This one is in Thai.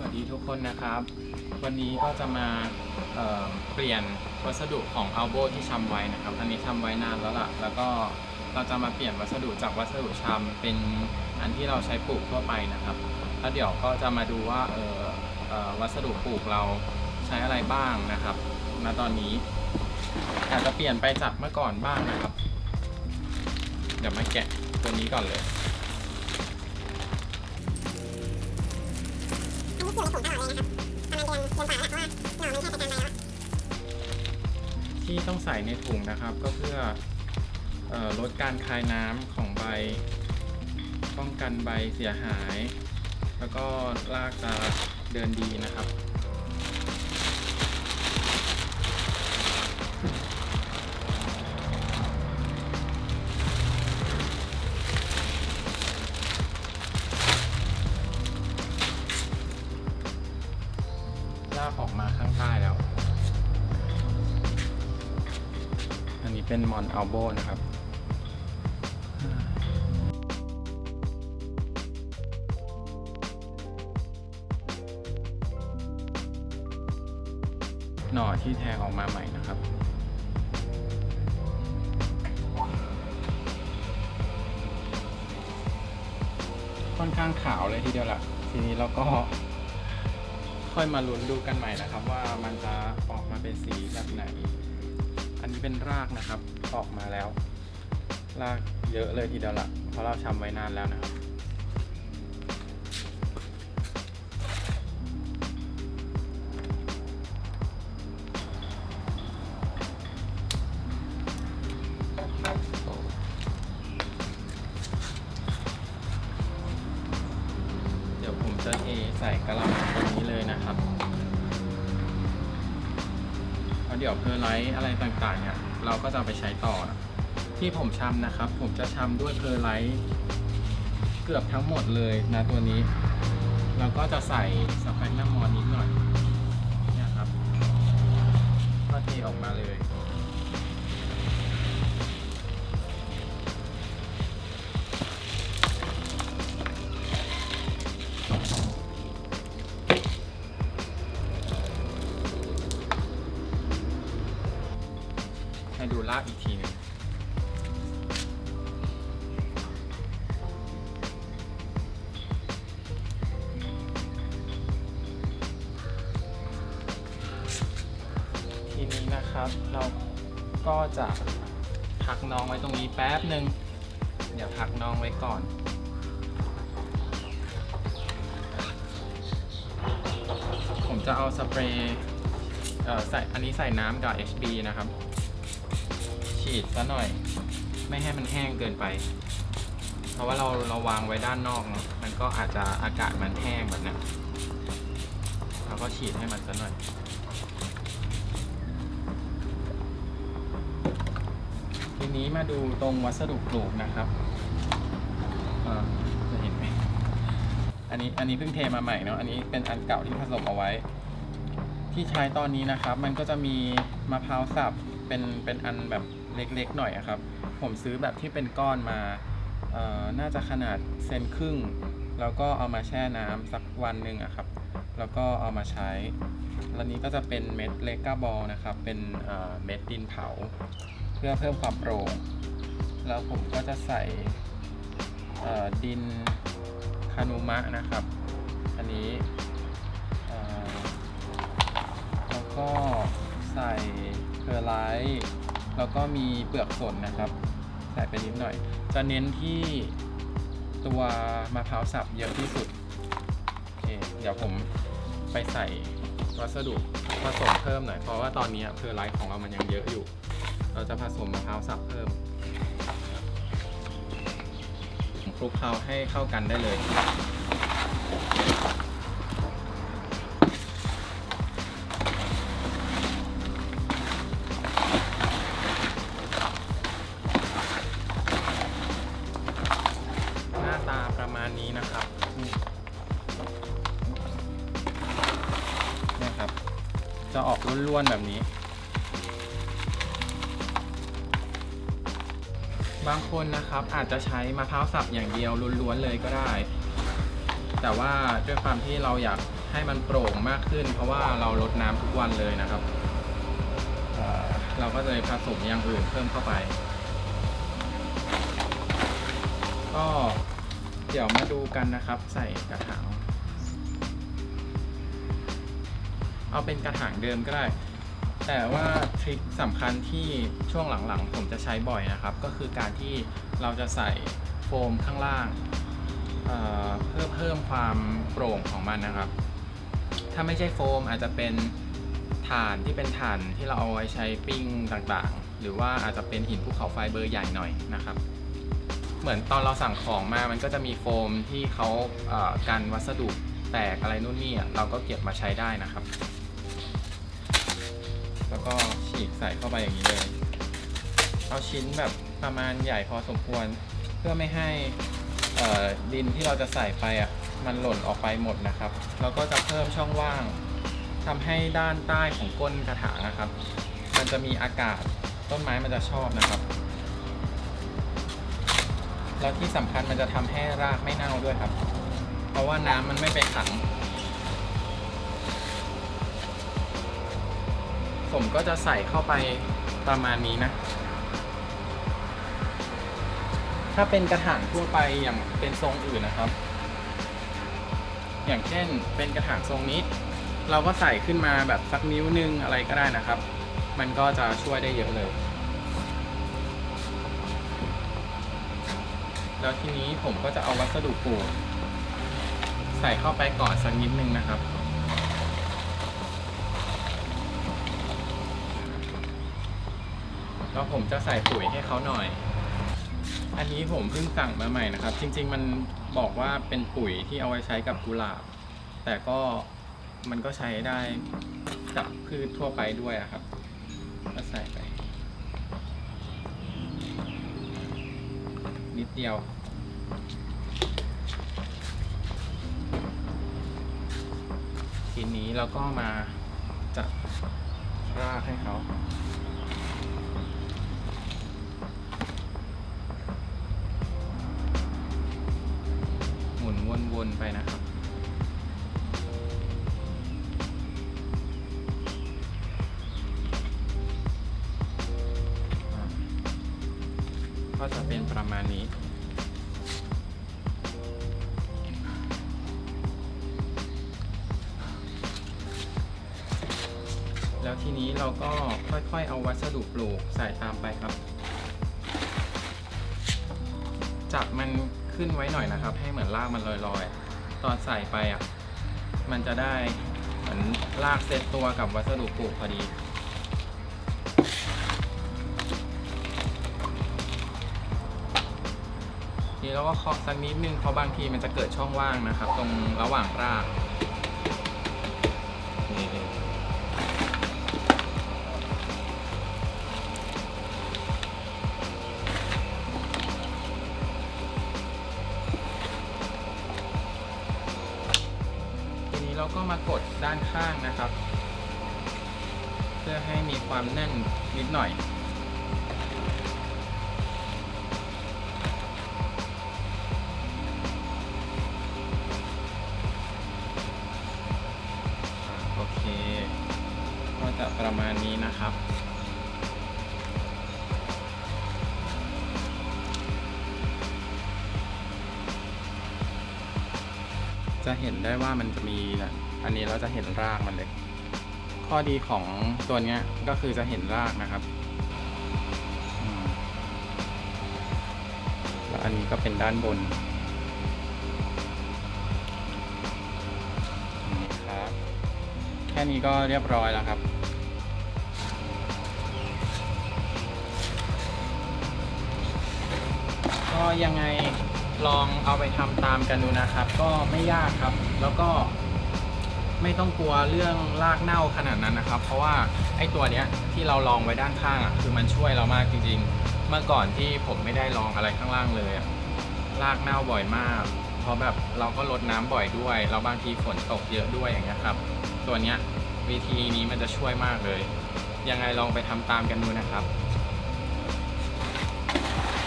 สวัสดีทุกคนนะครับ วันนี้ก็จะมาเเปลี่ยนวัสดุของอัลโบที่ชำไว้นะครับ อันนี้ชำไว้นานแล้วล่ะ แล้วก็เราจะมาเปลี่ยนวัสดุจากวัสดุชำเป็นอันที่เราใช้ปลูกทั่วไปนะครับ แล้วเดี๋ยวก็จะมาดูว่าเออเออวัสดุปลูกเราใช้อะไรบ้างนะครับณตอนนี้อาจจะเปลี่ยนไปจากเมื่อก่อนบ้างนะครับ เดี๋ยวมาแกะตัวนี้ก่อนเลย ที่ต้องใส่ในถุงนะครับก็เพื่อเออลดการคายน้ำของใบ ป้องกันใบเสียหาย แล้วก็รากจะเดินดีนะครับ เป็นมอนอัลโบนะครับหน่อที่แทงออกมาใหม่นะครับค่อนข้างขาวเลยทีเดียวละทีนี้เราก็ค่อยมาลุ้นดูกันใหม่นะครับ ว่ามันจะออกมาเป็นสีแบบไหน นนี้เป็นรากนะครับออกมาแล้ว รากเยอะเลยทีเดียวละเพราะเราชำไว้นานแล้วนะครับ เกี่ยวเพอร์ไลท์อะไรต่างๆเนี่ยเราก็จะไปใช้ต่อ ที่ผมชำนะครับ ผมจะชำด้วยเพอร์ไลท์เกือบทั้งหมดเลยนะตัวนี้ เราก็จะใส่สไปนามอนนิดหน่อยเนี่ยครับก็เทออกมาเลย ให้ดูรากอีกทีนึงทีนี้นะครับเราก็จะพักน้องไว้ตรงนี้แป๊บหนึ่งเดี๋ยวพักน้องไว้ก่อนผมจะเอาสเปรย์ใส่อันนี้ใส่น้ำกับ HB นะครับ ฉีดซะหน่อย ไม่ให้มันแห้งเกินไป เพราะว่าเราเราวางไว้ด้านนอกเนาะมันก็อาจจะอากาศมันแห้งแบบเนี้ยเราก็ฉีดให้มันซะหน่อยทีนี้มาดูตรงวัสดุปลูกนะครับจะเห็นไหมอันนี้อันนี้เพิ่งเทมาใหม่เนาะอันนี้เป็นอันเก่าที่ผสมเอาไว้ ที่ใช้ตอนนี้นะครับ มันก็จะมีมะพร้าวสับเป็นเป็นอันแบบเล็กๆหน่อยอะครับ ผมซื้อแบบที่เป็นก้อนมาน่าจะขนาดเซนครึ่ง แล้วก็เอามาแช่น้ำสักวันหนึ่งอะครับ แล้วก็เอามาใช้แล้วนี้ก็จะเป็นเม็ดเลก้าบอลนะครับ เป็นเม็ดดินเผา เพื่อเพิ่มความโปร่ง แล้วผมก็จะใส่ดินคานุมะนะครับ อันนี้แล้วก็ใส่เพอร์ไลท์ แล้วก็มีเปลือกสนนะครับใส่ไปนิดหน่อย จะเน้นที่ตัวมะพร้าวสับเยอะที่สุดโอเคเดี๋ยวผมไปใส่วัสดุผสมเพิ่มหน่อย เพราะว่าตอนนี้เพอร์ไลท์ของเรามันยังเยอะอยู่ เราจะผสมมะพร้าวสับเพิ่มคลุกเคล้าให้เข้ากันได้เลย นี้นะครับนี่เนี่ยครับ จะออกร่วนๆแบบนี้ บางคนนะครับอาจจะใช้มะพร้าวสับอย่างเดียวล้วนๆเลยก็ได้ แต่ว่าด้วยความที่เราอยากให้มันโปร่งมากขึ้น เพราะว่าเราลดน้ำทุกวันเลยนะครับเอ่อเราก็เลยผสมอย่างอื่นเพิ่มเข้าไป ก็ เดี๋ยวมาดูกันนะครับ ใส่กระถาง เอาเป็นกระถางเดิมก็ได้ แต่ว่าทริคสำคัญที่ช่วงหลังๆ ผมจะใช้บ่อยนะครับ ก็คือการที่เราจะใส่โฟมข้างล่างเเพื่อเพิ่มความโปร่งของมันนะครับ ถ้าไม่ใช่โฟมอาจจะเป็นถ่านที่เป็นถ่านที่เราเอาไว้ใช้ปิ้งต่างๆ หรือว่าอาจจะเป็นหินภูเขาไฟเบอร์ใหญ่หน่อยนะครับ เหมือนตอนเราสั่งของมา มันก็จะมีโฟมที่เขาเกันวัสดุแตกอะไรนู่นนี่อะเราก็เก็บมาใช้ได้นะครับ แล้วก็ฉีกใส่เข้าไปอย่างนี้เลย เอาชิ้นแบบประมาณใหญ่พอสมควร เพื่อไม่ให้ดินที่เราจะใส่ไปอะมันหล่นออกไปหมดนะครับ แล้วก็จะเพิ่มช่องว่างทำให้ด้านใต้ของก้นกระถางนะครับ มันจะมีอากาศต้นไม้มันจะชอบนะครับ แล้วที่สำคัญมันจะทำให้รากไม่เน่าด้วยครับ เพราะว่าน้ำมันไม่ไปขัง ผมก็จะใส่เข้าไปประมาณนี้นะ ถ้าเป็นกระถางทั่วไปอย่างเป็นทรงอื่นนะครับ อย่างเช่นเป็นกระถางทรงนี้ เราก็ใส่ขึ้นมาแบบสักนิ้วนึงอะไรก็ได้นะครับ มันก็จะช่วยได้เยอะเลย แล้วทีนี้ผมก็จะเอาวัสดุปลูกใส่เข้าไปก่อนสักนิดนึงนะครับ แล้วผมจะใส่ปุ๋ยให้เขาหน่อย อันนี้ผมเพิ่งสั่งมาใหม่นะครับ จริง ๆ มันบอกว่าเป็นปุ๋ยที่เอาไว้ใช้กับกุหลาบ แต่ก็มันก็ใช้ได้กับพืชทั่วไปด้วยครับ ก็ใส่ไป นิ ดเดียว ทีนี้เราก็มาจัดรากให้เขาหมุนวนๆไปนะครับก็จะเป็นประมาณนี้ แล้วทีนี้เราก็ค่อยๆ เอาวัสดุปลูกใส่ตามไปครับ จับมันขึ้นไว้หน่อยนะครับ ให้เหมือนรากมันลอยๆ ตอนใส่ไปอะ มันจะได้เหมือนรากเซตตัวกับวัสดุปลูกพอดีทีเราก็เคาะสักนิดนึงเพราะบางทีมันจะเกิดช่องว่างนะครับ ตรงระหว่างรากนี่ ก็มากดด้านข้างนะครับ เพื่อให้มีความแน่นนิดหน่อย โอเค ก็จะประมาณนี้นะครับ จะเห็นได้ว่ามันจะมีนะอันนี้เราจะเห็นรากมันเลย ข้อดีของตัวเนี้ยก็คือจะเห็นรากนะครับแล้วอันนี้ก็เป็นด้านบนนี่ครับ แค่นี้ก็เรียบร้อยแล้วครับก็ยังไง ลองเอาไปทำตามกันดูนะครับ ก็ไม่ยากครับ แล้วก็ไม่ต้องกลัวเรื่องรากเน่าขนาดนั้นนะครับ เพราะว่าไอ้ตัวเนี้ยที่เราลองไว้ด้านข้างอะคือมันช่วยเรามากจริงๆ เมื่อก่อนที่ผมไม่ได้ลองอะไรข้างล่างเลยอะรากเน่าบ่อยมาก เพราะแบบเราก็ลดน้ำบ่อยด้วยแล้วบางทีฝนตกเยอะด้วยอย่างเงี้ยครับ ตัวเนี้ยวิธีนี้มันจะช่วยมากเลย ยังไงลองไปทำตามกันดูนะครับ